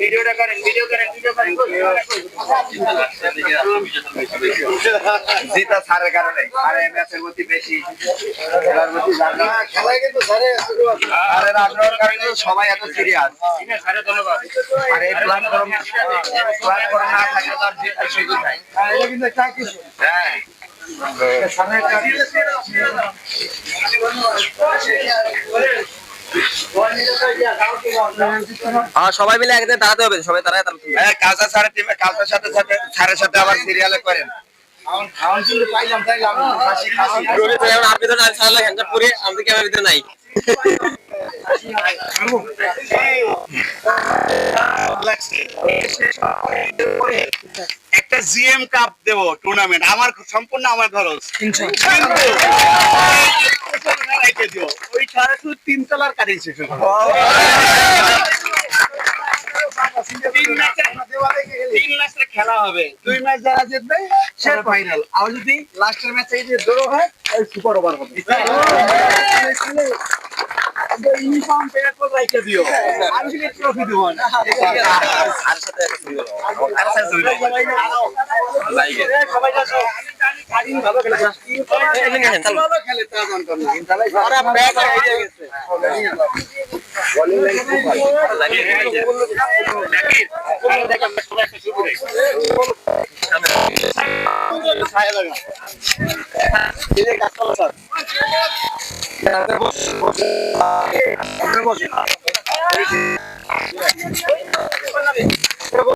ভিডিওটা করেন ভিডিও করেন ভিডিও করেন জিতা সারের কারণে। সারে ম্যাচের মধ্যে বেশি খেলার জানা খেলায় কিন্তু সারের আগ্রহের কারণে সবাই এত সিরিয়াস আর এই প্ল্যাটফর্ম প্ল্যাটফর্ম না। থাকলে তো জিতার সুযোগ নাই। হ্যাঁ হ্যাঁ সবাই মিলে একদিন দাঁড়াতে হবে সবাই দাঁড়ায়। হ্যাঁ স্যারের টিমে কালসার সাথে সাথে স্যারের সাথে আবার সিরিয়ালে করেন। আমি ক্যামেরা ভিতরে নাই। একটা জিএম কাপ দেব টুর্নামেন্ট আমার সম্পূর্ণ আমার খরচ। কিন্তু রেখে দিও। ওই ছাড়া শুধু তিন তলার কাটিয়েছে শুধু তিন ম্যাচের- তিন ম্যাচের খেলা হবে। দুই ম্যাচ যারা জিতবে সে ফাইনাল আর যদি লাস্টের ম্যাচে এই ড্র হয় ওই সুপার ওভার হবে। ইউনিফর্ম প্যান্ট করে রেখে দিও। আমি কিন্তু ট্রফি দেবো না। আর সাথে একটা ছবি আর সাথে। সবাই বসে